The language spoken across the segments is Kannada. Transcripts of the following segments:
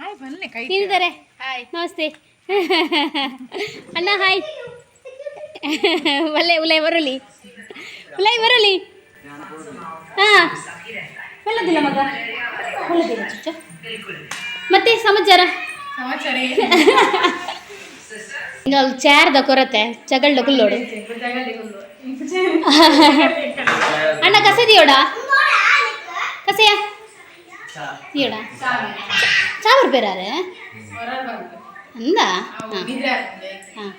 ತಿಂದಿದ್ದಾರೆ ನಮಸ್ತೆ. ಅಣ್ಣ ಹಾಯ್ ಒಳ್ಳೆ ಉಲೈ ಬರಲಿ. ಉಲೈ ಬರಲಿ. ಹಾಂ. ಒಳ್ಳದಿಲ್ಲ ಮಗ. ಒಳ್ಳದಿಲ್ಲ ಚುಚ್ಚ. ಮತ್ತೆ ಸಮಾಚಾರ? ಈಗ ಅಲ್ಲಿ ಚಾರ್ದ ಕೊರತೆ ಚಗಳ್ದ ಕುಲ್ಲೋಡು ಅಣ್ಣ ಕಸದಿಯೋಡ ಕಸೆಯ? ಚಾವರ್ ಬೇರಾರೆ ಅಂದ? ಹಾಂ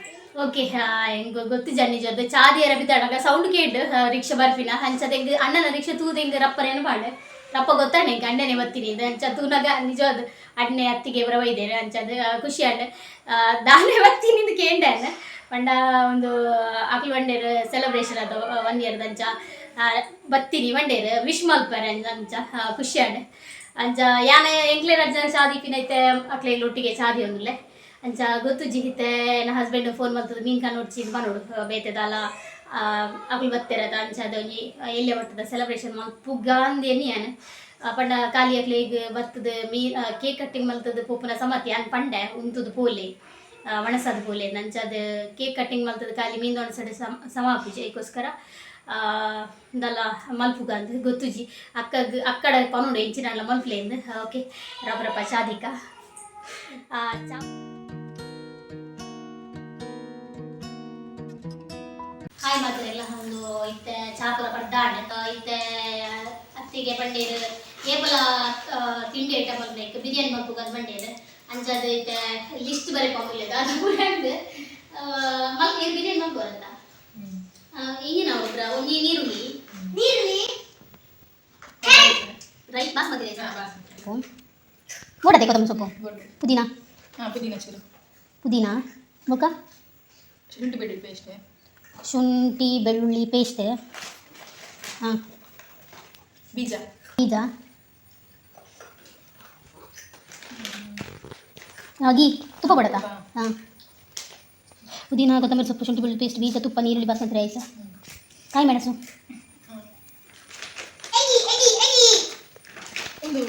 ಓಕೆ ಹೆಂಗ ಗೊತ್ತು ಜನ್ನಿ ಜೊತೆ. ಚಾದಿ ಅರಬಿ ಸೌಂಡ್ ಕೇಡ್ ರಿಕ್ಷಾ ಬರ್ಫಿನ ಹಂಚ ತೆಗ್ದು ಅಣ್ಣನ ರಿಕ್ಷಾ ತೂದ ಹೆಂಗ ರಪ್ಪರೇನು ಬಾಳೆ ರಪ್ಪ ಗೊತ್ತಾನೆ ಗಂಡನೆ ಬತ್ತೀನಿ ಇದು. ಹಂಚ ತೂನಾಗ ನಿಜವಾದ ಅಣ್ಣೆ ಅತ್ತಿಗೆ ಬರವ ಇದ್ದೇನೆ. ಹಂಚದ ಖುಷಿ ಅಣ್ಣ. ದಾನೆ ಬತ್ತೀನಿ ಇದು ಕೇಂಡೇನ ಪಂಡ ಒಂದು ಆಕಿ ಒಂಡೇರ್ ಸೆಲೆಬ್ರೇಷನ್ ಅದು ಒನ್ ಇಯರ್ ದಂಚ. ಆ, ಬತ್ತೀನಿ ಒಂಡೇರ್ ವಿಶ್ ಮಲ್ಪರ ಅಂಚ. ಖುಷಿ ಅಣ್ಣ. ಅಂಚ ಯಾನ ಎಂಕ್ಲೆ ರಜನ ಶಾದಿ ಪಿನೈತೆ ಅಕ್ಲೆ ಒಟ್ಟಿಗೆ ಚಾದಿ ಒಂದುಲೆ ಅಂಚ ಗೊತ್ತು ಜಿಹಿತೆ ನನ್ನ ಹಸ್ಬೆಂಡ್ ಫೋನ್ ಮಾಡ್ತದ ಮೀನ್ ಕಾನ್ ನೋಡ್ಸಿ ಇದು ಮಾಡೋಡು ಬೇತೆದಾಲ ಅಕ್ಲು ಬತ್ತಿರದ ಅಂಚದ ಎಲ್ಲೆ ಬರ್ತದ ಸೆಲೆಬ್ರೇಷನ್ ಮಲ್ ಪುಗ್ಗಾಂದೇನಿ ಯಾನ. ಪಂಡ ಕಾಲಿ ಅಕ್ಲೆ ಈಗ ಬರ್ತದ ಮೀ ಕೇಕ್ ಕಟ್ಟಿಂಗ್ ಮಲ್ತದ ಪೂಪುನ ಸಮತಿ ಯಾನ್ ಪಂಡೆ, ಉಂತದ ಪೋಲೆ ಒಣಸದ ಪೋಲೆ ನಂಚದ ಕೇಕ್ ಕಟ್ಟಿಂಗ್ ಮಲ್ತದ ಕಾಲಿ ಮೀನ್ ಒಣಸಡೆ ಸಮ, ಸಮಾಪಿಜೆ ಇದಕ್ಕೋಸ್ಕರ ಗೊತ್ತುಜಿ. ಅಕ್ಕ ಅಕ್ಕಡ ಪನುಂಡು ಎಂಚಿನಲ್ಲ ಮಲ್ಪ್ಲೆಂದು ಓಕೆ. ರಬ್ಬರಪ್ಪ ಶಾದಿಕ ಆ, ಚಾ ಹಾಯ್ ಮಾತ್ರ ಒಂದು ಇತ್ತೆ ಚಾಪಲ ಪಡ್ಡಾಡ್ ಇತ್ತೆ ಅತ್ತಿಗೆ ಬಂಡೇರು ಏಪಲ ತಿಂಡಿ ಐಟಮ್ ಬರ್ಬೇಕು ಬಿರಿಯಾನಿ ಮಲ್ಪುಗ ಬಂಡೇರು ಅಂಜಾದ ಇತ್ತೆ ಲಿಸ್ಟ್ ಬರೀ ಪಂಗುಲ್ಯದ ಅದು ಪುರಂಡ್ ಮಲ್ ಬಿರಿಯಾನಿ ಮಲ್ಪುರಂತ ಹಿಂಗಿನ ಒಬ್ರ ಒಂಜಿ ನೀರುಳ್ಳಿ ನೀರುಳ್ಳಿ ರೈಟ್ ಬಾಸ್ಮತಿ ರೈಸ್ ಮೂಡತೆ ಕೊತ್ತಂಬರಿ ಸೊಪ್ಪು ಪುದೀನ ಪುದೀನ ಚೂರು ಪುದೀನ ಮುಖ ಶುಂಠಿ ಬೆಳ್ಳುಳ್ಳಿ ಪೇಸ್ಟ್ ಶುಂಠಿ ಬೆಳ್ಳುಳ್ಳಿ ಪೇಸ್ಟ್ ಹಾಂ ಬೀಜ ಬೀಜ ಗೀ ತುಪ್ಪ ಕೊಡತ್ತಾ ಹಾಂ ಪುದೀನ ಕೊತ್ತಂಬರಿ ಸೊಪ್ಪು ಶುಂಠಿ ಬೆಳ್ಳುಳ್ಳಿ ಪೇಸ್ಟ್ ಬೀಜ ತುಪ್ಪ ನೀರುಳ್ಳಿ ಬಾಸ್ಮತಿ ರೈಸ್ ಕಾಯಿ ಮೆಣಸು ಒಂದು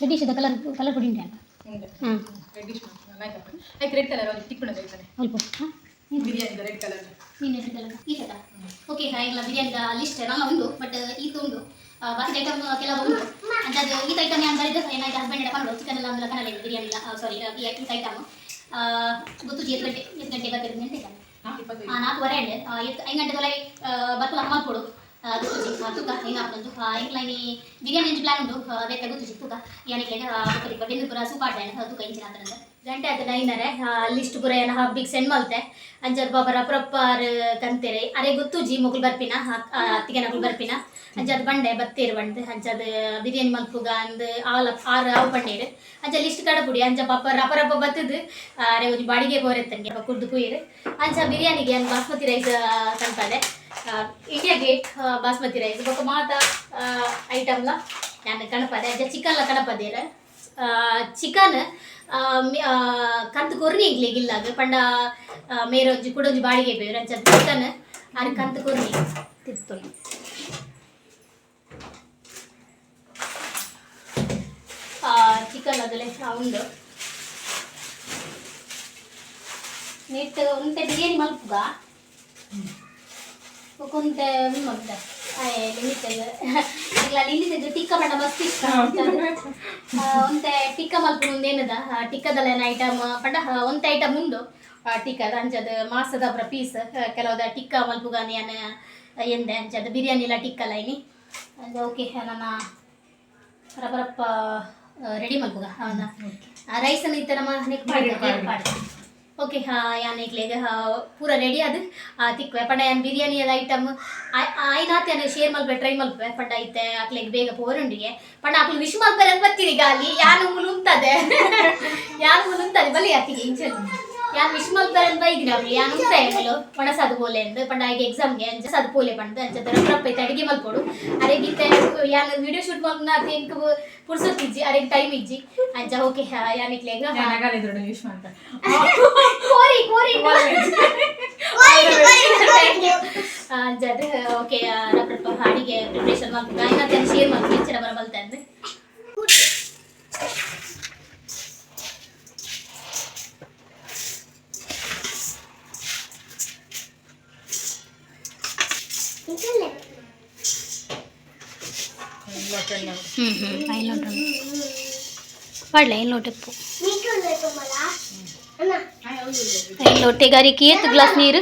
ರೆಡ್ಡಿಶ್ ಕಲರ್ ಕಲರ್ ಪುಡಿ ಉಂಟು ಹಾಂ. Reddish like like red colour ಹಾಂ. ಬಿರಿಯಾನಿ ರೆಡ್ ಕಲರ್ ನೀನು ಕಲರ್ ಈ ಥರ ಓಕೆ ಲಿಸ್ಟ್ ನನ್ನ ಉಂಟು ಬಟ್ ಇದು ಉಂಟು. ಆ, ಬಾಕಿ ಐಟಮ್ ಕೆಲವು ಉಂಟು. ಅಂಥದ್ದು ಈ ಐಟಮ್ ನಾನು ಬರೆದು ಏನಾಯ್ತು? ಹಸ್ಬೆಂಡ್ ಚಿಕನ್ ಎಲ್ಲ ಅಂದ್ರೆ ಕನ್ನಡ ಬಿರಿಯಾನಿ ಇಲ್ಲ ಸಾರಿ ಈ ಐಟಮ್ ಗೊತ್ತು ಎಷ್ಟು ಗಂಟೆ ಎಷ್ಟು ಗಂಟೆ ಬರ್ತಿರೋದು ಗಂಟೆ ಇಪ್ಪತ್ತೈದು ಆ, ನಾಲ್ಕುವರೆ ಅಂಡೆ ಎತ್ತು ಐದು ಗಂಟೆ ತೊಲೆ ಬತ್ತಲ ಮಾಡ್ಕೊಡು ಗೊತ್ತು ತೂಕ ಹಿಂಗೆ ಹಾಕೊಂಡು ಇಂಕ್ಲೈನಿ ಬಿರಿಯಾನಿ ಇಂಚು ಪ್ಲಾನ್ ಉಂಟು ಬೇಕಾ ಗೊತ್ತು ತೂಕ ಯಾನಿಕ್ಲೆ ಬುಕ್ಕ ಬೆಂದು ಪುರ ಸೂಪಾಡ್ಡೆ ತೂಕ ಇಂಚಿನ ಹತ್ರ ಗಂಟೆ ಆಯ್ತು ನೈನರೆ ಲಿಸ್ಟ್ ಪುರ ಏನ ಹಬ್ಬಿಗೆ ಸೆಂಡ್ ಮಲ್ತೆ ಅಂಜರ್ ಬಾಬರ ಪ್ರೊಪ್ಪರ್ ಕಂತೆರೆ ಅರೆ ಗೊತ್ತು ಜಿ ಮುಗುಲ್ ಬರ್ಪಿನ ಅತ್ತಿಗೆ ನಗುಲ್ ಬರ್ಪಿನ ಅಂಜದ್ ಬಂಡೆ ಬತ್ತೇರು ಬಂಡೆ ಅಂಜದ್ ಬಿರಿಯಾನಿ ಮಲ್ಪುಗ ಅಂದ್ ಆಲ ಆರು ಆವು ಬಂಡೇರು ಅಂಜ ಲಿಸ್ಟ್ ಕಡ ಪುಡಿ ಅಂಜ ಪಾಪ ರಪ ರಪ ಬತ್ತದು ಅರೆ ಒಂಜಿ ಬಾಡಿಗೆ ಬೋರೆತ್ತಂಗೆ ಕುಡ್ದು ಕುಯ್ರು ಅಂಚ ಬಿರಿಯಾನಿಗೆ ಅಂದ್ ಬಾಸ್ಮತಿ ರೈಸ್ ಕಣ್ಪದೆ ಇಂಡಿಯಾ ಗೇಟ್ ಬಾಸ್ಮತಿ ರೈಸ್ ಬೊಕ್ಕ ಮಾತ ಐಟಮ್ಲ ನಾನು ಕಣಪದೆ ಅಂಚ ಚಿಕನ್ಲ ಕಣಪದೇರ ಚಿಕನ್ ಕಂತು ಕೊರ್ನಿ ಇಗ್ಲಿಗೆ ಇಲ್ಲಾಗ ಪಂಡ ಮೇರೊಂಜಿ ಕುಡೊಂಜಿ ಬಾಡಿಗೆ ಬೇರು ಅಂಚ ಚಿಕನ್ ಅರೆ ಕಂತು ಕೊರ್ನಿ ತಿರ್ತೊಳಿ ಚಿಕನ್ ಅದಲೆ ಉಂಡು ನೆಟ್ ಉಂಟೆ ಬಿರಿಯಾನಿ ಮಲ್ಪುಗ ಕುಂತೆ ಉಂಟು ಇಲ್ಲ ನಿನ್ನಿದ್ದು ಟಿಕ್ಕ ಬಣ್ಣ ಮಸ್ತ್ ಇಷ್ಟ ಆ, ಒಂತೆ ಟಿಕ್ಕ ಮಲ್ಪು ಮುಂದೆ ಏನದ ಟಿಕ್ಕದಲ್ಲ ಐಟಮ್ ಪಂಡ ಒಂತೆ ಐಟಮ್ ಉಂಡು ಆ, ಟಿಕ್ಕದ ಅಂಚದ ಮಾಸದ ಅಪ್ರ ಪೀಸ್ ಕೆಲವದ ಟಿಕ್ಕ ಮಲ್ಪುಗಾನಿ ಅನ್ನ ಎಂದೆ ಅಂಚದ ಬಿರಿಯಾನಿ ಇಲ್ಲ ಟಿಕ್ಕಲ್ಲ ಇನಿ ಅದು ಓಕೆ ನನ್ನ ರಬರಪ್ಪ ರೆಡಿ ಮಲ್ಪುಗ ಹೌದಾ ರೈಸ್ ಅನ್ನ ಈ ಥರ ಮಾಡಿ ಓಕೆ ಹಾ ಯಾನ್ ಇಕ್ಲೆಗ್ ಪೂರ ರೆಡಿ ಅದು ತಿಕ್ವೆ ಪಂಡ ಯಾನ್ ಬಿರಿಯಾನಿ ಅದ ಐಟಮ್ ಆಯ್ನಾತ್ ಯಾನ್ ಶೇರ್ ಮಲ್ಪೆ ಟ್ರೈ ಮಲ್ಪೆ ಪಂಡ ಐತೆ ಅಕ್ಲೆಗ್ ಬೇಗ ಪೋರುಂಡಿಗೆ ಪಂಡ ಅಕ್ಲು ವಿಶ್ ಮಲ್ಪರೆ ಅಂತ ಬರ್ತೀರಿ ಗಾಲಿ ಯಾನು ಮುಲುಂತದೆ ಯಾನ್ ಮುಂತది ಬಲಿ ಅತ್ತಿಗೆ ಇಂಚಲ್ ಎಂಬಲು ಪಣಸ ಅದು ಪೋಲೆ ಎಂದು ಪಂಡ ಆಗ ಎಕ್ಸಾಮ್ಗೆ ಅಂಚ ಅದು ಪೋಲೆ ಪಂಡ ಅಂಚ ತರ ಪ್ರಪ್ಪ ಇತ್ತು ಅಡಿಗೆ ಮಲ್ಪೋಡು ಅರೆ ಗಿತ್ತ ಯಾನ್ ವಿಡಿಯೋ ಶೂಟ್ ಮಲ್ಪನ ಅತಿ ಎಂಕ್ ಪುರ್ಸೊತ್ತಿಜ್ಜಿ ಅರೆ ಟೈಮ್ ಇಜ್ಜಿ ಅಂಚ ಓಕೆ ಯಾನಿಕ್ಲೆ ಕೋರಿ ಕೋರಿ ಅಂಚ ಅದು ಓಕೆ ರಪ್ರಪ್ಪ ಅಡಿಗೆ ಪ್ರಿಪ್ರೇಷನ್ ಮಲ್ಪುಗ ಇನ್ನತ್ತೆ ಶೇರ್ ಮಾಡ್ತೀನಿ ಹೆಚ್ಚಿನ ಬರ ಮಲ್ತೆ ಅಂದ್ರೆ ಹ್ಮ್ ಹ್ಮ್ ಐನ್ ಲೋಟ ಪಡ್ಲ ಐನ್ ಲೋಟ ಉಪ್ಪು ಐನ್ ಲೋಟೆ ಗಾರಿಗೆ ಏತ್ ಗ್ಲಾಸ್ ನೀರು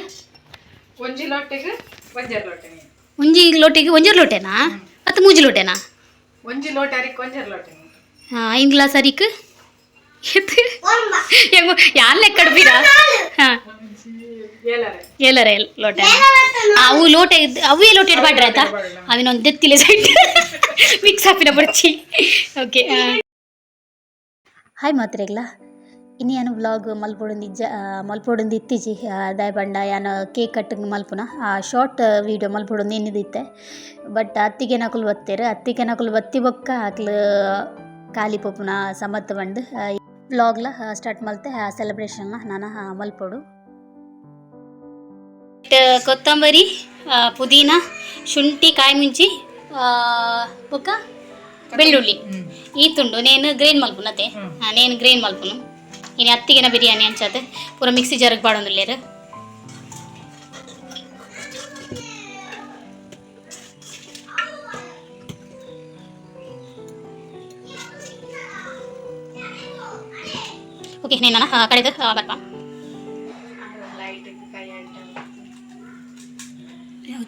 ಒಂಜಿ ಲೊಟ್ಟೆಗೆ ಒಂಜರ್ ಲೊಟ್ಟೆ ನೀನು ಒಂಜಿ ಲೋಟೆಗೆ ಒಂಜೂರು ಲೋಟೆನಾ ಮತ್ತು ಮೂಜಿ ಲೋಟೆನಾ ಒಂಜಿ ಲೋಟೆ ಅರಿಕ್ ಒಂಜರ್ ಲೊಟ್ಟೆ ನೀನು ಹಾಂ ಐನ್ ಗ್ಲಾಸ್ ಅರಿಕ್ ಎತ್ತು ಹೆಂಗೋ ಯಾನ್ ಲೆಕ್ಕ ಕಡ್ಬೀರ ಹಾಂ ಏಲರೆ ಎಲ್ಲರ ಲೋಟ. ಅವು ಲೋಟ ಇದ್- ಅವೇ ಲೋಟ ಇಡ್ಬಾಡ್ರಿ ಆಯ್ತಾ? ಅವಿನೊಂದು ಎತ್ತಿಲೆ ಸೈಟ್ ಮಿಕ್ಸ್ ಹಾಪಿನ ಬರ್ಚಿ. ಓಕೆ ಹಾಯ್ ಮಾತ್ರೆಗ್ಲ. ಇನ್ನು ಬ್ಲಾಗ್ ವ್ಲಾಗ್ ಮಲ್ಪೊಡೊಂದು ಇಜ್ಜ ಮಲ್ಪೊಡೊಂದು ಇತ್ತೀಚಿ ದಾಯ್ ಬಂಡ ಯಾನು ಕೇಕ್ ಕಟ್ಟಿಂಗ್ ಮಲ್ಪುನ ಶಾರ್ಟ್ ವೀಡಿಯೋ ಮಲ್ಪೊಡೊಂದು ಏನಿದಿತ್ತೆ ಬಟ್ ಅತ್ತಿಗೆ ನಕಲು ಬತ್ತೇರು ಅತ್ತಿಗೆ ನಕಲು ಬತ್ತಿ ಬೊಕ್ಕ ಆಕ್ಲು ಖಾಲಿ ಪೊಪ್ಪುನ ಸಮತ್ ಬಂದು ಬ್ಲಾಗ್ಲ ಸ್ಟಾರ್ಟ್ ಮಲ್ತೆ ಸೆಲೆಬ್ರೇಷನ್ನ ನಾನು ಮಲ್ಪೊಡು. ಕೊತ್ತಂಬರಿ ಪುದೀನ ಶುಂಠಿ ಕಾಯಿ ಮುಂಚಿ ಬೊಕ್ಕ ಬೆಳ್ಳುಳ್ಳಿ. ಈ ತುಂಡು. ನೇನು ಗ್ರೇನ್ ಮಲ್ಪುನತೆ ನೇನು ಗ್ರೇನ್ ಮಲ್ಪುನು. ಇನ್ನು ಅತ್ತಿಗೆನ ಬಿರಿಯಾನಿ ಅಂಚತೆ ಪೂರ ಮಿಕ್ಸಿ ಜರಗ್ ಬಾಡೊಂದುಲ್ಲೇರು ಓಕೆ ನೇನ ಕಡೆದು ಬರ್ಪ.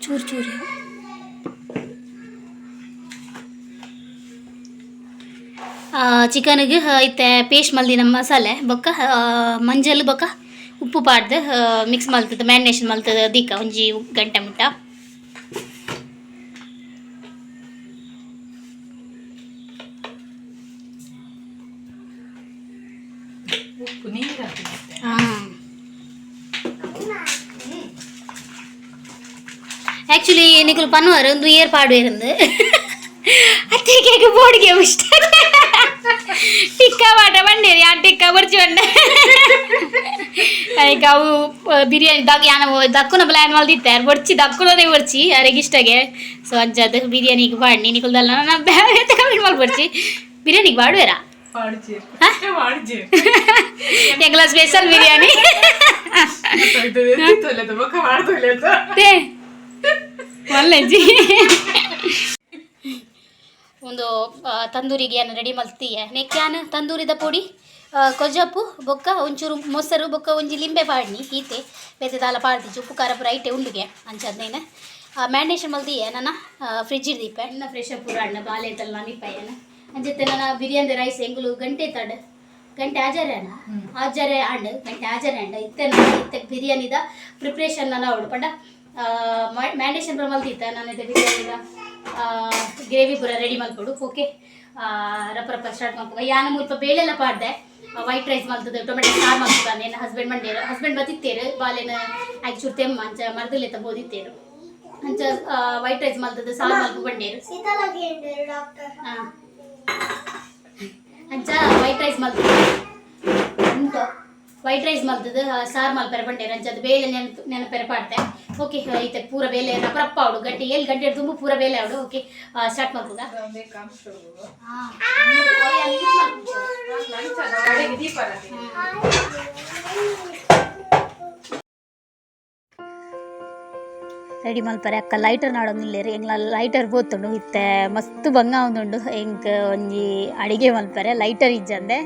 ಚೂರು ಚೂರು. ಚಿಕನ್ಗೆ ಐತೆ ಪೇಸ್ಟ್ ಮಲ್ದಿನ ಮಸಾಲೆ, ಬೊಕ್ಕ ಮಂಜಲ್ ಬೊಕ್ಕ ಉಪ್ಪು ಪಾಡ್ದು ಮಿಕ್ಸ್ ಮಲ್ತದ ಮ್ಯಾರಿನೇಷನ್ ಮಲ್ತದ ದೀಕ, ಒಂಜಿ ಗಂಟೆ ಮುಟ್ಟ. ಆ್ಯಕ್ಚುಲಿ ನಿಕುಲು ಪನ್ವಾರ ಒಂದು ಏರ್ ಪಾಡುವೇರಂದು ಅತ್ತಿಗೆ ಬೋಡಿಗೆ ಇಷ್ಟ ಟಿಕ್ಕ ಪಾಟ ಬಂಡೇರಿ ಆ ಟಿಕ್ಕ ಬರ್ಚಿ ಬಂಡ ಈಗ ಅವು ಆ, ಬಿರಿಯಾನಿ ದಾಗ ಯಾನ ದಕ್ಕುನ ಪ್ಲಾನ್ ಮಲ್ದಿತ್ತಾರೆ ಬರ್ಚಿ ದಕ್ಕುನೇ ಬರ್ಚಿ ಅರೆಗೆ ಇಷ್ಟಗೆ ಸೊ ಅಜ್ಜದ ಬಿರಿಯಾನಿಗೆ ಬಾಡ್ನಿ ನಿಕುಲ್ದಲ್ಲ ನಾನು ಬೇರೆ ಕಮೆಂಟ್ ಮಾಡಿ ಬರ್ಚಿ ಬಿರಿಯಾನಿಗೆ ಬಾಡುವೇರಾ ಪಾಡ್ಜಿ ಹಾ? ಪಾಡ್ಜಿ ಎಂಗ್ಲ ಸ್ಪೆಷಲ್ ಬಿರಿಯಾನಿ ಒಳ್ಳೆಜಿ ಒಂದು ತಂದೂರಿಗೆ ಏನು ರೆಡಿ ಮಲ್ತೀಯ ನೆಕ್ಯಾನ ತಂದೂರಿದ ಪುಡಿ ಕೊಜಪ್ಪು ಕೊಜ್ಜಪ್ಪು ಬೊಕ್ಕ ಒಂಚೂರು ಮೊಸರು ಬೊಕ್ಕ ಒಂಜಿ ಲಿಂಬೆ ಪಾಡ್ನಿ ಈತೆ ಬೇತೆ ದಾಲ ಪಾಡ್ದಿ ಉಪ್ಪು ಖಾರ ಪೂರ ಐಟೆ ಉಂಡುಗೆ ಅಂಚದ್ನೇನು. ಮ್ಯಾರಿನೇಷನ್ ಮಲ್ತೀಯ ನನ್ನ ಫ್ರಿಜ್ ಇರ್ದೀಪ ಎಣ್ಣ ಫ್ರೆಶ್ ಪುರ ಅಣ್ಣ ಬಾಲೆ ತಲ್ಲ ನಾನು ಏನ. ಅಂಜತ್ತೆ ನನ್ನ ಬಿರಿಯಾನಿ ರೈಸ್ ಎಂಗುಲು ಗಂಟೆ ತಡ ಗಂಟೆ ಆಜಾರೇನ? ಆಜಾರೆ ಅಂಡ್ ಗಂಟೆ ಆಜಾರೆ ಅಣ್ಣ ಇತ್ತೆ ಇತ್ತೆ ಬಿರಿಯಾನಿದ ಪ್ರಿಪ್ರೇಷನ್ ನಾನು ಅವಳು ಪಂಡ. ಮ್ಯಾಂಡೇಶನ್ ಪುರ ಮಲ್ತಿತ್ತ? ನಾನು ಬಿರಿಯಾನಿದ ಗ್ರೇವಿ ಪೂರ ರೆಡಿ ಮಲ್ಕೊಡು ಓಕೆ ರಪ್ಪ ರಪ್ಪ ಸ್ಟಾರ್ಟ್ ಮಾಡ್ಕೊ ಯಾನ ಮುಲ್ಪ ಬೇಳೆಲ್ಲ ಪಾಡ್ದೆ. ವೈಟ್ ರೈಸ್ ಮಾಡ್ತದೆ ಟೊಮೆಟೊ ಸಾರು ಮಾಡ್ತಾನೆ ನನ್ನ ಹಸ್ಬೆಂಡ್ ಮಂಡೇರು ಹಸ್ಬೆಂಡ್ ಬತ್ತಿತ್ತೇರು ಬಾಲೆನ ಆಕ್ಚೂರ್ ತೆಮ್ಮ ಅಂಚ ಮರದಲ್ಲೆತ್ತ ಬೋದಿತ್ತೇರು. ಅಂಚ ವೈಟ್ ರೈಸ್ ಮಾಡ್ತದೆ ಸಾರು ಮಲ್ಪು ಬಂಡೇರು ಹಾ. ಅಂಚ ವೈಟ್ ರೈಸ್ ಮಾಡ್ತದೆ ವೈಟ್ ರೈಸ್ ಮಾಡ್ತದೆ ಸಾರು ಮಲ್ಪೆರೆ ಬಂಡೇರು ಅಂಚ ಅದು ಬೇಳೆ ನೆನಪು ನೆನಪೆರೆ ಪಾಡ್ತೆ ಓಕೆ ಐತೆ ಪೂರ ಬೇಲೆ ರಪ್ಪ ಅವಡು ಗಟ್ಟಿ ಎಲ್ಲಿ ಗಂಟೆ ತುಂಬ ಪೂರ ಬೇಲೆ ಅವಡು ಓಕೆ ಸ್ಟಾರ್ಟ್ ಮಾಡ್ಬೋದಾ? ರೆಡಿ ಮಲ್ಪರೆ ಅಕ್ಕ ಲೈಟರ್ ನಾಡೊಂದಿಲ್ಲೇರಿ ಎಂಗ್ಲ ಲೈಟರ್ ಬೋತುಂಡು ಇತ್ತೆ ಮಸ್ತ್ ಬಂಗ ಒಂದುಂಡು ಎಂಕ್ ಒಂಜಿ ಅಡಿಗೆ ಮಲ್ಪರೆ ಲೈಟರ್ ಇಜ್ಜಂದೆ.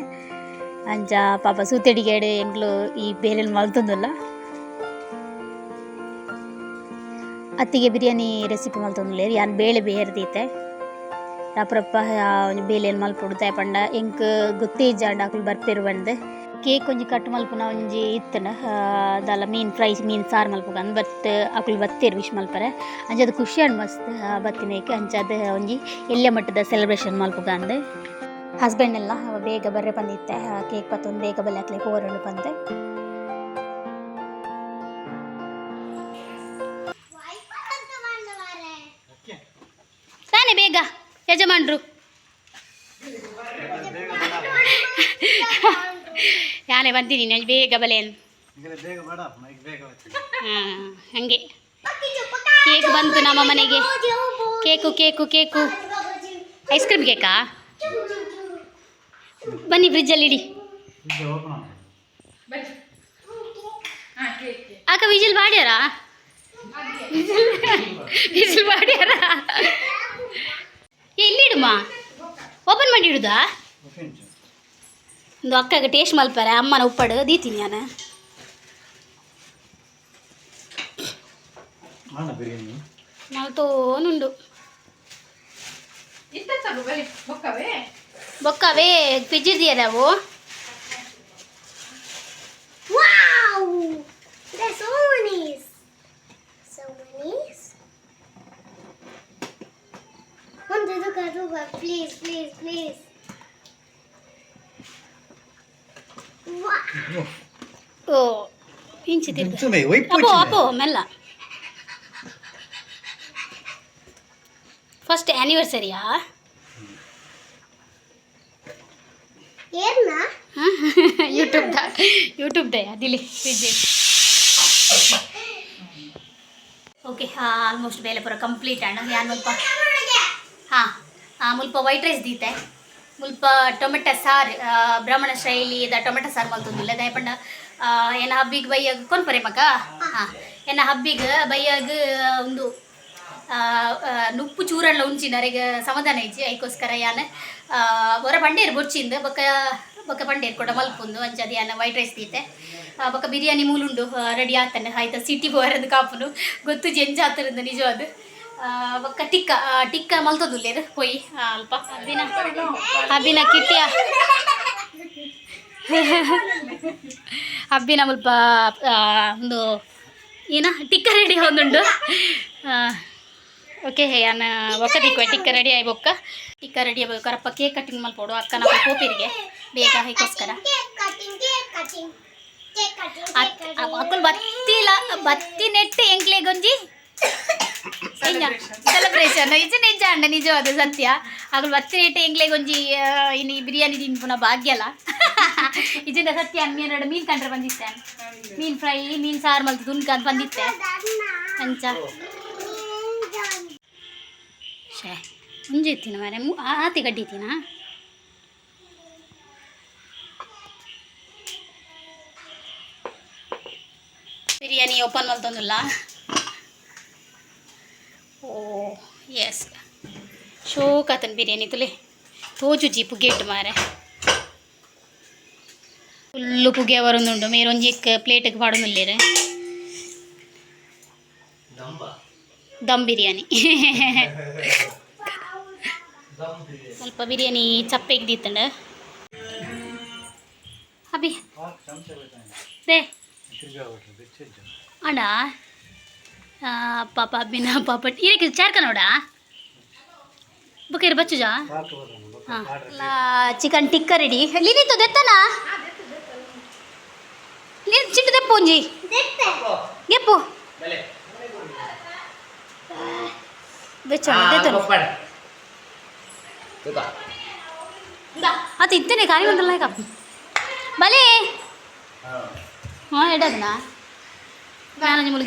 ಅಂಜ ಪಾಪ ಸೂತೆಡಿಗೆಡೆ ಎಂಗ್ಲು ಈ ಬೇರೆಲ್ ಮಲ್ತೊಂದುಲ್ಲ ಅತ್ತಿಗೆ ಬಿರಿಯಾನಿ ರೆಸಿಪಿ ಮಲ್ತೊಂದುಲ್ಲೇರಿ ಯಾನ್ ಬೇಳೆ ಬೇರ್ದೀತೆ. ರಪ್ರಪ್ಪ ಒಂಜಿ ಬೇಲೆಯಲ್ಲಿ ಮಲ್ಪೊಡು ಪಂಡ, ಎಂಕ್ ಗೊತ್ತೇ ಇಜ್ಜಾಂಡ ಅಕ್ಲು ಬರ್ಪೇರು ಬಂದು ಕೇಕ್ ಒಂಜಿ ಕಟ್ ಮಲ್ಪುನ ಒಂಜಿ ಇತ್ತನ ಅದಲ್ಲ ಮೀನ್ ಫ್ರೈ, ಮೀನ್ ಸಾರು ಮಲ್ಪುಗ, ಅಂದ್ ಬತ್ ಅಕುಲು ಬತ್ತೇರು ವಿಶ್ ಮಲ್ಪರೆ. ಖುಷಿ ಅಣ್ಣ ಮಸ್ತ್ ಬತ್ತಿನೇಕೆ ಅದು ಒಂಜಿ ಎಲ್ಯ ಮಟ್ಟದ ಸೆಲೆಬ್ರೇಷನ್ ಮಲ್ಪುಗ ಅಂದೆ. ಹಸ್ಬೆಂಡ್ ಎಲ್ಲ ಬೇಗ ಬರ್ರೆ ಬಂದಿತ್ತೆ ಕೇಕ್ ಪತ್ತೊಂದು ಬೇಗ ಬಲ್ಲೆ ಹಾಕ್ಲಿ ಹೋರಳು ಬಂದೆ ಬೇಗ ಯಜಮಾನ್ರು. ನಾನೇ ಬಂದಿನಿ ನಾನು ಬೇಗ ಬಲೆ ಹಾ ಹಾಗೆ. ಕೇಕ್ ಬಂತು ನಮ್ಮ ಮನೆಗೆ. Cake cake cake. Ice cream ಕೇಕಾ ಬನ್ನಿ ಫ್ರಿಜ್ಜಲ್ಲಿ ಇಡಿ. ಅಕ್ಕ ಆಗ ವಿಜಿಲ್ ಮಾಡ್ಯಾರ ವಿಜಿಲ್ ಮಾಡ್ಯಾರ ಎಲ್ಲಿಡುಮ ಓಪನ್ ಮಾಡಿ ಇಡುದಾ? ಒಂದು ಅಕ್ಕಗೆ ಟೇಸ್ಟ್ ಮಲ್ಪಾರೆ ಅಮ್ಮನ ಉಪ್ಪಡು ದೀತೀನಿ ನಾನು. ಬರೀ ಬೊಕ್ಕವೇ? ಫ್ರಿಜ್ಜಿರ್ದಿಯದ ಅವು Wow! There's so many. So many. One, two, three, four, five. Please, please, please. Wow! ಓ ಇಂಚು ತಿರ್ಗ ಅಪ್ಪೋ ಅಪ್ಪೋ ಮೆಲ್ಲ ಫಸ್ಟ್ ಆ್ಯನಿವರ್ಸರಿಯಾ ಏನ್ನ ಯೂಟ್ಯೂಬ್ದ ಯೂಟ್ಯೂಬ್ದ ಅದಿಲ್ಲಿ ಫ್ರಿಜ್ ಓಕೆ ಆಲ್ಮೋಸ್ಟ್ ಬೇಲೆ ಪೂರ ಕಂಪ್ಲೀಟ್ ಅಣ್ಣ ಯಾನ್ ಮುಲ್ಪ ಹಾಂ ಮುಲ್ಪ ವೈಟ್ ರೈಸ್ ದೀತೆ. ಮುಲ್ಪ ಟೊಮೆಟೊ ಸಾರು ಬ್ರಹ್ಮಣ ಶೈಲಿದ ಟೊಮೆಟೊ ಸಾರು ಮಲ್ತೊಂದಿಲ್ಲ ದಯಪಂಡ ಏನ ಹಬ್ಬಿಗೆ ಬೈಯಾಗ ಕೊನ್ಪರೆ ಮಗ? ಹಾಂ. ಏನ ಹಬ್ಬಿಗೆ ಬೈಯಾಗ ಒಂದು ನುಪ್ಪು ಚೂರಲ್ಲ ಉಂಚಿನರೆಗ ಸಮಾಧಾನ ಇಜ್ಜಿ ಐಕೋಸ್ಕರ ಯಾನ. ಹೊರ ಪಂಡೇರು ಬೊಚ್ಚಿಂದ ಬೊಕ್ಕ ಬೊಕ್ಕ ಪಂಡೇರು ಕೊಡ ಮಲ್ಪುಂದು ಅಂಚದು ಯಾನ ವೈಟ್ ರೈಸ್ ದೀತೆ. ಬೊಕ್ಕ ಬಿರಿಯಾನಿ ಮೂಲುಂಡು ರೆಡಿ ಆಗ್ತಾನೆ ಆಯ್ತಾ ಸಿಟಿ ಬರೋದು ಕಾಪುನು. ಗೊತ್ತು ಜೆಂಜಾತರಿಂದ ನಿಜವಾದ. ಬೊಕ್ಕ ಟಿಕ್ಕ ಟಿಕ್ಕ ಮಲ್ತೊಂದುಲ್ಲೇರು ಪೊಯ್ ಅಲ್ಪ. ಹಬ್ಬಿನ ಹಬ್ಬಿನ ಕಿಟ್ಟಿಯ ಹಬ್ಬಿನ ಮುಲ್ಪ ಒಂದು ಏನ? ಟಿಕ್ಕ ರೆಡಿ ಒಂದುಂಡು ಓಕೆ ನಾನು ಒಕ್ಕ ತಿಕ್ಕುವೆ. ಟಿಕ್ಕ ರೆಡಿ ಆಗಿ ಬೊಕ್ಕ ಟಿಕ್ಕ ರೆಡಿ ಆಗಬೇಕು ಕರಪ್ಪ ಕೇಕ್ ಕಟಿಂಗ್ ಮಲ್ಪೋಡು. ಅಕ್ಕ ನಮ್ಮ ಕೋಪಿರಿಗೆ ಬೇಗ ಹೈಕೋಸ್ಕರ Cake cutting, cake cutting. Cake cutting, cake cutting. ಅಕ್ಕಲ್ ಬತ್ತಿಲ ಬತ್ತಿ ನೆಟ್ಟು ಎಂಕ್ಲೆಗೊಂಜಿ ಸೆಲೆಬ್ರೇಷನ್ ನಿಜ ನಿಜ ಅಂಡ ನಿಜವಾದ ಸತ್ಯ. ಅಗಲ್ ಬತ್ತಿ ನೆಟ್ಟು ಎಂಕ್ಲೆಗೊಂಜಿ ಇನ್ನು ಬಿರಿಯಾನಿ ತಿನ್ಪುನ ಭಾಗ್ಯಲ್ಲ ಇಜಿಂದ ಸತ್ಯ ಮೀನು ಮೀನ್ ಕಂಡ್ರೆ ಬಂದಿತ್ತೆ. ಮೀನ್ ಫ್ರೈ, ಮೀನ್ ಸಾರು ಮಲ್ತು ದುನ್ಕ ಅಂತ ಬಂದಿತ್ತೆ. ಅಂಚ. ಶೇ ಮುಂಜೆ ಇತ್ತೀನ ಮಾರೆ ಆತಿ ಗಡ್ಡಿತೀನ ಬಿರಿಯಾನಿ ಓಪನ್ ಮಲ್ತೊಂದಿಲ್ಲ ಓ ಎಸ್ ಆತನ ಬಿರಿಯಾನಿ ತುಲೆ. ತೋಜು ಜಿ ಪುಗೆಟ್ ಮಾರೆ. ಫುಲ್ಲು ಪುಗೆ ಬರೋದುಂಡು ಮೇರೊಂಜಿ ಪ್ಲೇಟಿಗೆ ಪಾಡೋದಿಲ್ಲೇರೆ. ದಮ್ ಬಿರಿಯಾನಿ. ಸ್ವಲ್ಪ ಬಿರಿಯಾನಿ ಚಪ್ಪೆಗೆ ದೀತಂಡ. ಅಭಿ. ಅಣ್ಣ. ಪಾಪ ಅಬ್ಬಿನ ಪಾಪ ಇದಕ್ಕೆ ಚಾರ್ಕ ನೋಡ ಬುಕೇರಿ ಬಚ್ಚುಜ? ಹಾಂ. ಚಿಕನ್ ಟಿಕ್ಕ ರೆಡಿ ಲಿನಿತ್ತು ದೆತ್ತನ? ನೀನು ಚಿಟ್ಟು ದೆಪ್ಪು ಒಂಜಿ. ಗೆಪ್ಪು ಬೆಚ್ಚೋಣ ದೆತ್ತನು ಅದು ಇದ್ದೇನೆ ಖಾಲಿ ಬಂದಲ್ಲ ಈಗ. ಬಲೆ. ಹಾಂ. ಎಡದನಾ ನಾನು ನಿಮಗೆ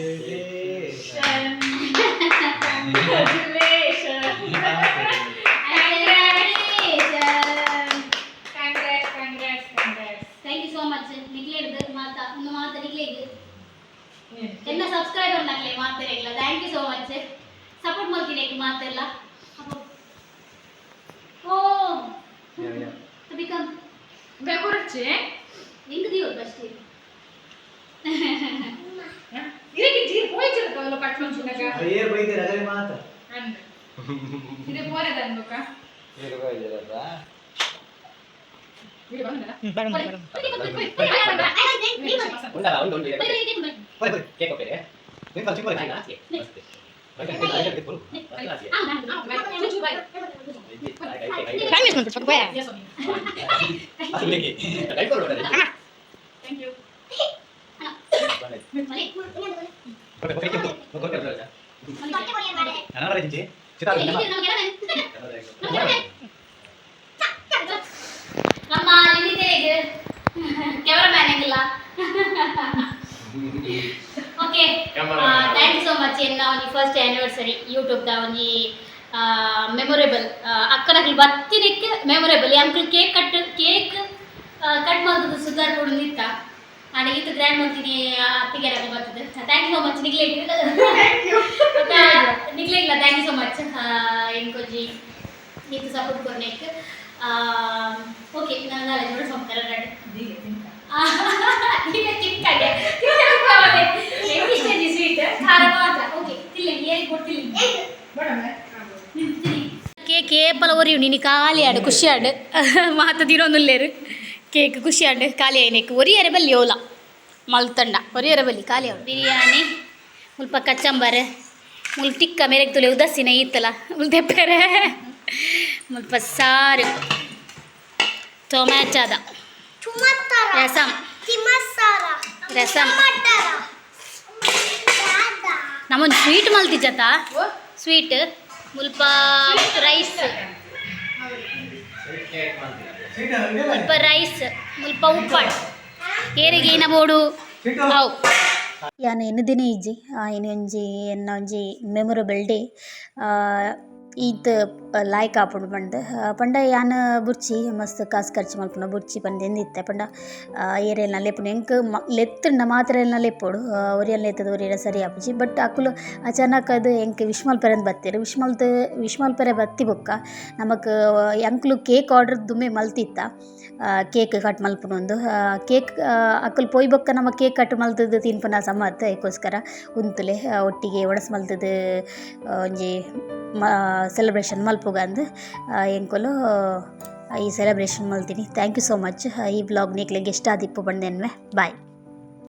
Congratulations. Congratulations. Congratulations. Congrats, congrats, congrats. Thank you so much. நிக்கலேடுது மாத்தா இந்த மாத்த நிக்கலேடு என்ன சப்ஸ்கிரைப் பண்ணாங்களே மாத்தறீங்களா thank you so much support மார்க்கினேக்கு மாத்தரலாம் ಹೋಯ್ತಿರುತ್ತವಲ್ಲ ಕಟ್ ಮಂಚೂನಾಗ ಏರ್ ಬೈತೀರ ಅದೇ ಮಾತ ಅಂದ ಇದೆ ಪೋರೆ ತಂದುಕ ಇದು ಬಂದಲ್ಲ cameraman okay thank you so much ಎನ್ನ ಒಂದು ಫಸ್ಟ್ ಆ್ಯನಿವರ್ಸರಿ ಯೂಟ್ಯೂಬ್ದ ಒಂದು ಮೆಮೊರೇಬಲ್ ಅಕ್ಕನಕ್ಲಿ ಬರ್ತಿನಿಕ್ಕೆ memorable uncle cake cut cake cut ಮಾಡೋದು ಸುಧಾರ್ ಕೊಡು ನಿತ್ತ ನನಗೆ ಇದು ಗ್ರ್ಯಾಂಡ್ ಮಾಡ್ತೀನಿ ಅತ್ತಿಗೆ ಬರ್ತದೆ ಥ್ಯಾಂಕ್ ಯು ಸೋ ಮಚ್ ನಿಗ್ಲೆ ನಿಗ್ಲೆ ಇಲ್ಲ ಥ್ಯಾಂಕ್ ಯು ಸೋ ಮಚ್ ಎಂಕೊಂಜಿ ಇದು ಸಪೋರ್ಟ್ ಕೊರ್ನೇಕ್ ಓಕೆ ನಾನು ನಾಳೆ ನೋಡಿ ಸಂತಾರೆ ಈಗ ಚಿಕ್ಕಗೆ ಎಷ್ಟಿದೆ ಸ್ವೀಟ್ ಖಾರ ಮಾತ್ರ ಓಕೆ ತಿಲ್ಲ ಏರಿ ಕೊಡ್ತಿಲ್ಲ ಕೇಕ್ ಏಪಲ ಒರಿಯು ನೀನು ಖಾಲಿ ಆಡು ಖುಷಿ ಆಡು ಮಾತ ತಿರೋನುಲ್ಲೇರು ಕೇಕ್ ಖುಷಿ ಆಡು ಖಾಲಿ ಆಯ್ನಕ್ಕೆ ಒರಿಯರೆ ಬಲ್ಲಿ ಓಲ. ಮಲ್ತಂಡ. ಒರಿಯರೆ ಬಲ್ಲಿ ಖಾಲಿ ಆಡು ಬಿರಿಯಾನಿ ಮುಲ್ಪ ಕಚ್ಚಂಬರ್ ಮುಲ್ ಟಿಕ್ಕ ಮೇರೆಗೆ ತುಲೆ ಉದಾಸೀನ ಇತ್ತಲ್ಲ ಮುಲ್ ತೆಪ್ಪರೆ. ಮುಲ್ಪ ಸಾರು. ಟೊಮ್ಯಾಟೋದ. ರಸಂ. Timasara. ರಸಂ. ನಮ್ಮೊಂದು ಸ್ವೀಟ್ ಮಲ್ತಿಜತ ಸ್ವೀಟ್ ಮುಲ್ಪ ರೈಸ್ ಮುಲ್ಪ ರೈಸ್ ಮುಲ್ಪ ಉಪ್ಪಾಡು. ಏರಿಗೆ ಏನ ಬೋಡು ಅವು. ಯಾನು ಎನ್ನು ದಿನ ಇಜ್ಜಿ ಇನ್ನು ಒಂಜಿ, ಎನ್ನ ಒಂಜಿ ಮೆಮೊರಬಲ್ ಡೇ ಈತ್ ಲಾಯ್ಕ್ ಆಪುಂಡು ಪಂಡ್. ಪಂಡ ಯಾನ ಬುರ್ಚಿ ಮಸ್ತ್ ಕಾಸು ಖರ್ಚು ಮಲ್ಪುನ ಬುರ್ಚಿ ಬಂದು ಎಂದಿತ್ತೆ ಪಂಡ. ಏರಿಯಲ್ ಲೆಪ್ಪುನ ಎಂಕ್ ಲೆತ್ತುಂಡ ಮಾತ್ರ ಎಲ್ಲ ಲೆಪ್ಪೋಡು ಒರಿಯಲ್ ಲೆತ್ತದ ಒರಿಯರ ಸರಿ ಆಪುಜಿ ಬಟ್ ಅಕುಲು ಅಚಾನಕ್ ಅದು ಎಂಕ್ ವಿಶ್ಮಲ್ ಅಂತ ಬತ್ತಿರು. ವಿಶ್ಮಲ್ತ್ ವಿಶ್ಮಲ್ ಪೆರೆ ಬತ್ತಿ ಬೊಕ್ಕ. ನಮಕ್ ಎಂಕ್ಲು ಕೇಕ್ ಆರ್ಡರ್ ದುಮ್ಮೆ ಮಲ್ತಿತ್ತ. ಕೇಕ್ ಕಟ್ ಮಲ್ಪುನೊಂದು ಕೇಕ್ ಅಕ್ಕಲ್ ಪೋಯ್ ಬೊಕ್ಕ ನಮ್ಮ ಕೇಕ್ ಕಟ್ ಮಲ್ತದ್ದು ತಿನ್ಪುನ ಸಮರ್ಥ ಅದಕ್ಕೋಸ್ಕರ ಉಂತುಲೆ ಒಟ್ಟಿಗೆ ಒಣಸ್ ಮಲ್ತದ್ದು ಒಂಜಿ, ಮ ಸೆಲೆಬ್ರೇಷನ್ ಮಲ್ಪುಗ ಅಂದು ಎಂಕೊಲು ಈ ಸೆಲೆಬ್ರೇಷನ್ ಮಲ್ತೀನಿ. ಥ್ಯಾಂಕ್ ಯು ಸೋ ಮಚ್ ಈ ಬ್ಲಾಗ್ ನೀಕ್ಲಿಗೆ ಇಷ್ಟ ಆದಿಪ್ಪು ಬಂದೇನ್ವೆ. ಬಾಯ್